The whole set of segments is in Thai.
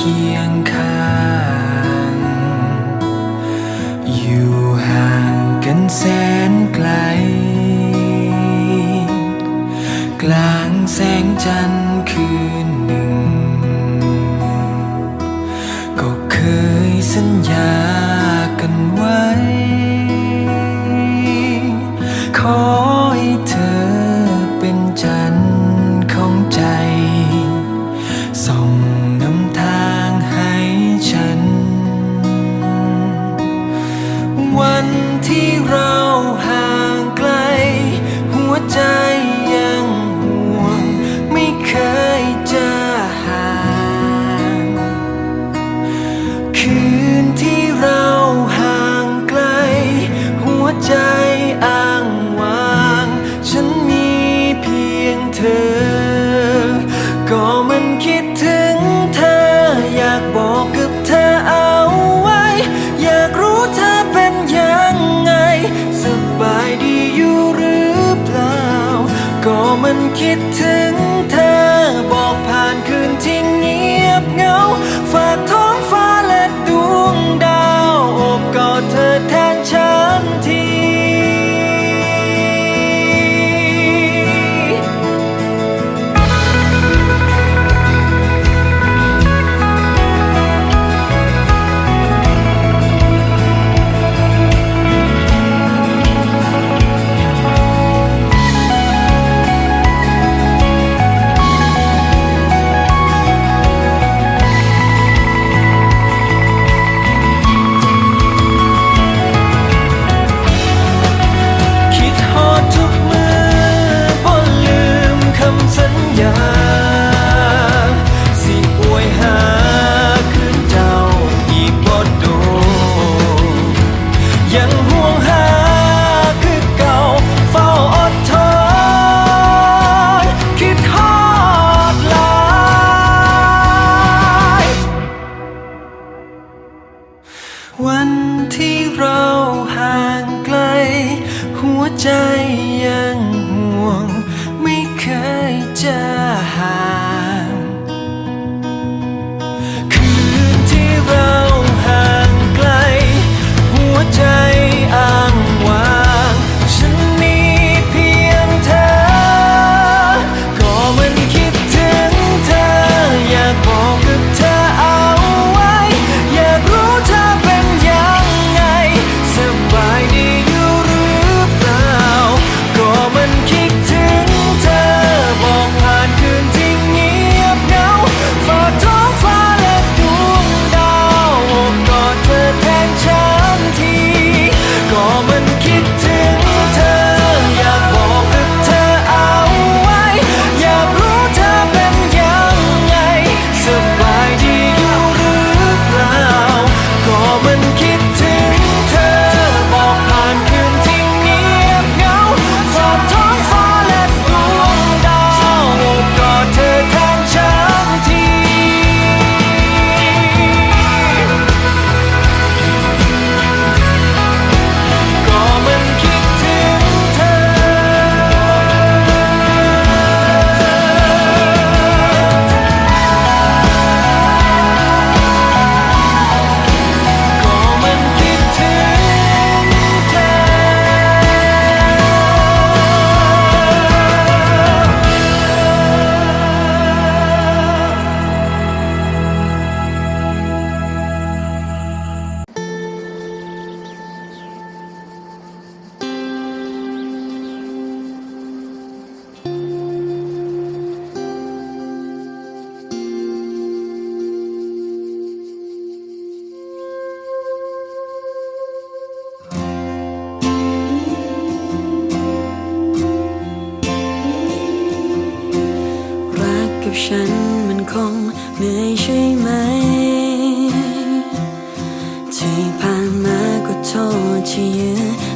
คียงข้าง อยู่ห่างกันแสนไกล กลางแสงจันทร์ วันที่เราห่างไกล หัวใจ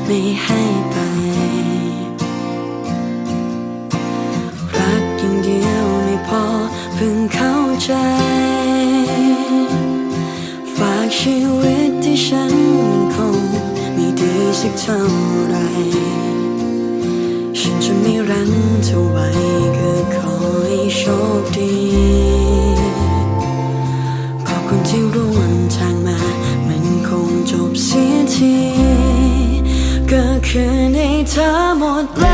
ไม่ให้ไป รักอย่างเดียวไม่พอเพิ่งเข้าใจ ฝากชีวิตที่ฉันมันคงไม่ดีสักเท่าไหรฉันจะไม่รันเท่าไหรก็ขอให้โชคดี ในเ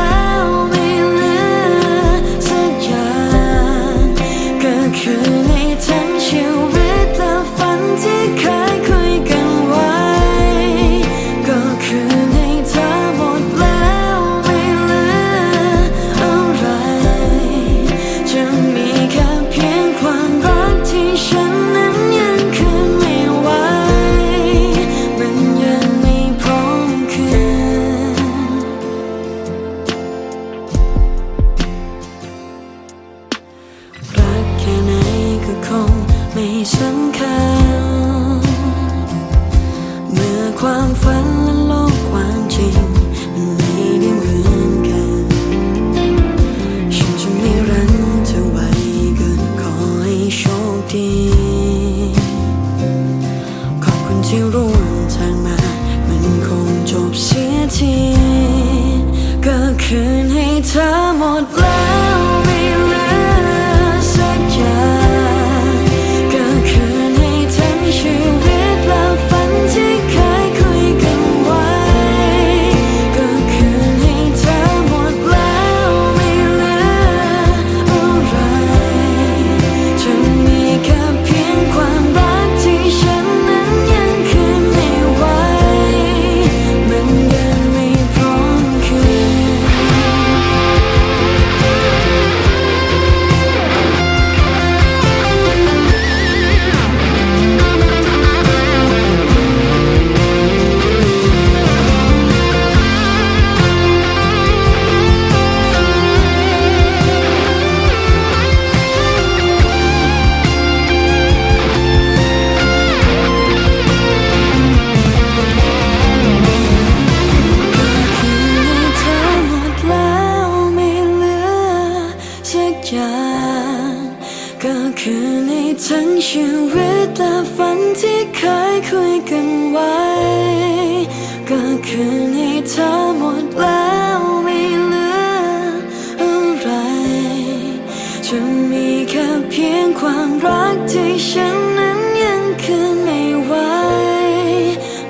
ที่ฉันนั้นยังคืนไม่ไหว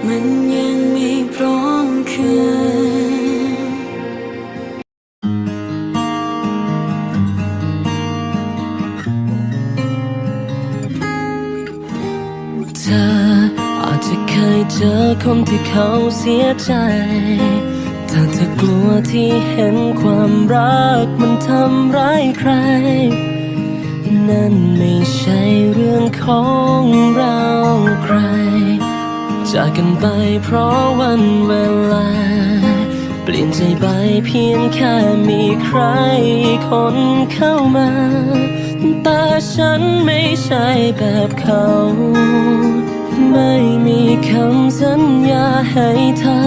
มันยังไม่พร้อมคืน เธออาจจะเคยเจอคนที่เขาเสียใจแต่เธอกลัวที่เห็นความรักมันทำร้ายใคร นั่นไม่ใช่เรื่องของเราใคร จากกันไปเพราะวันเวลา เปลี่ยนใจไปเพียงแค่มีใครคนเข้ามา แต่ฉันไม่ใช่แบบเขา ไม่มีคำสัญญาให้เธอ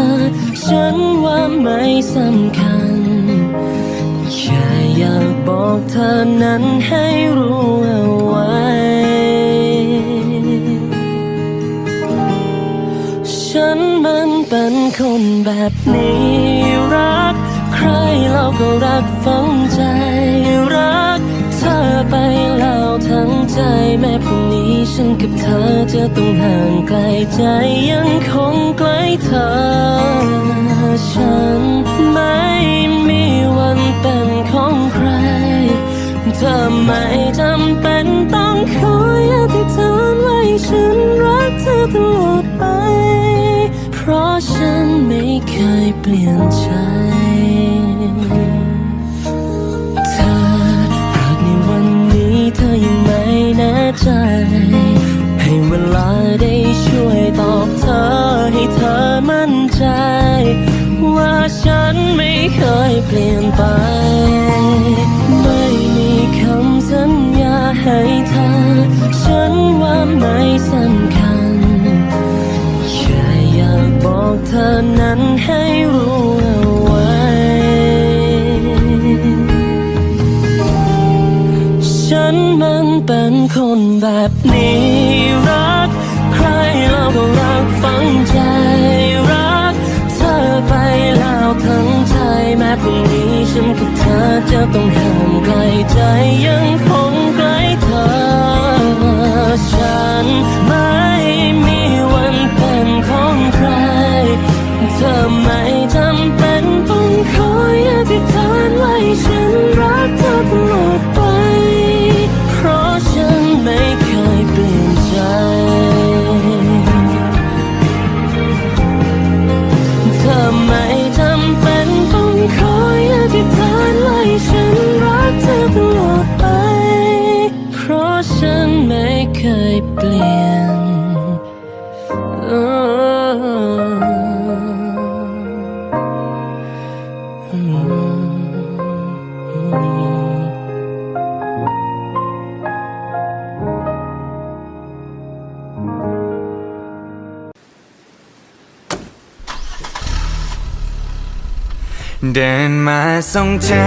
ฉันว่าไม่สำ แค่อยากบอกเธอนั้นให้รู้เอาไว้ ฉันมันเป็นคนแบบนี้รัก ใครเราก็รักฝังใจรัก เธอไปแล้วทั้งใจแม้พรุ่งนี้ฉันกับเธอจะต้องห่างไกลใจยังคงใกล้เธอ ฉันไม่ เป็นของใคร เธอไม่จำเป็นต้องคอยอธิษฐานไว้ฉันรักเธอตลอดไป เพราะฉันไม่เคยเปลี่ยนใจันมันเป็นคนแบบนี้รัก ใครเราก็รักฝังใจรัก เธอไปแล้วทั้งใจแม้พรุ่งนี้ฉันกับเธอจะต้องห่างไกลใจยังคงใกล้เธอ ฉันไม่มีวันเป็นของใคร เธอไม่ เดินมาส่งเธอ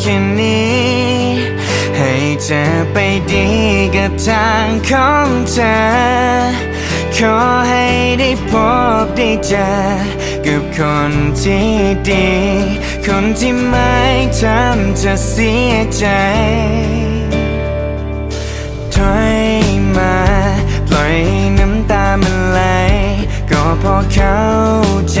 แค่นี้ ให้เธอไปดีกับทางของเธอ ขอให้ได้พบได้เจอกับคนที่ดี คนที่ไม่ทำเธอเสียใจถอยมาปล่อยน้ำตามันไหลก็พอเข้าใจ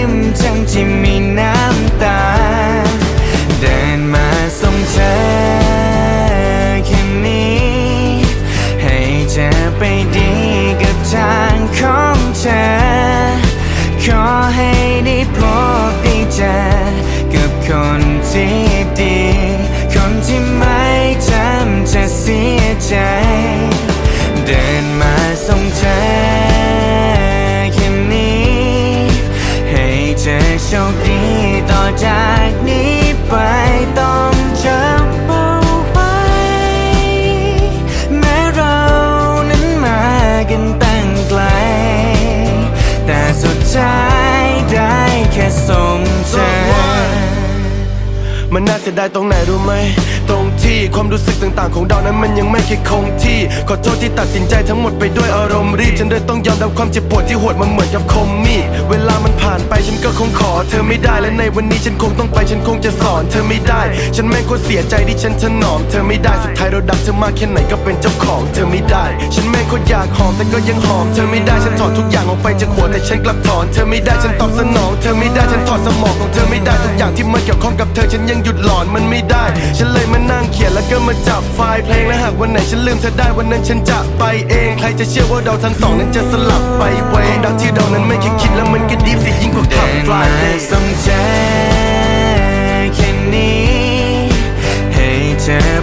ม ที่มีน้ำตา เดินมาส่งเธอแค่นี้ ให้เธอไปดีกับทางของเธอ ขอให้ได้พบได้เจอกับคนที่ ต่อจากนี้ไปต้องจำเอาไว้ แม้เรานั้นมากันตั้งไกล แต่สุดท้ายได้แค่ส่งเธอมันน่าเสียดายตรงไหนรู้ไหม ตรงที่ความรู้สึกต่างๆ ของเรานั้นมันยังไม่เคยคงที่ ขอโทษที่ตัดสินใจทั้งหมดไปด้วยอารมณ์รีบ ฉันเลยต้องยอมรับความเจ็บปวดที่โหดมันเหมือนกับคมมีดเวลามัน ผ่านไปฉันก็คงขอ เธอไม่ได้และในวันนี้ฉันคงต้องไปฉันคงจะสอน เธอไม่ได้ ฉันแม่งโคตรเสียใจที่ฉันถนอม เธอไม่ได้สุดท้ายเราดักเธอมากแค่ไหนก็เป็นเจ้าของ เธอไม่ได้ ฉันแม่งโคตรอยากหอมแต่ก็ยังหอม เธอไม่ได้ฉันถอดทุกอย่างออกไปจากหัวแต่ฉันกลับถอน เธอไม่ได้ฉันตอบสนอง เธอไม่ได้ฉันถอดสมองของเธอไม่ได้ทุกอย่างที่มันเกี่ยวข้องกับเธอฉันยังหยุดหลอนมันไม่ได้ ฉันเลยมานั่งเขียนแล้วก็มาจับไฟล์เพลงและหากวันไหนฉันลืมเธอได้วันนั้นฉันจะไปเอง ใครจะเชื่อว่าเราทั้งสองนั้นจะสลับไปเวงดักที่เรานั้นไม่เคยคิดแล้วมันก็ดีสิยิ่งกว่าขับฟลายเดย์ส่งเธอแค่นี้ให้เธอ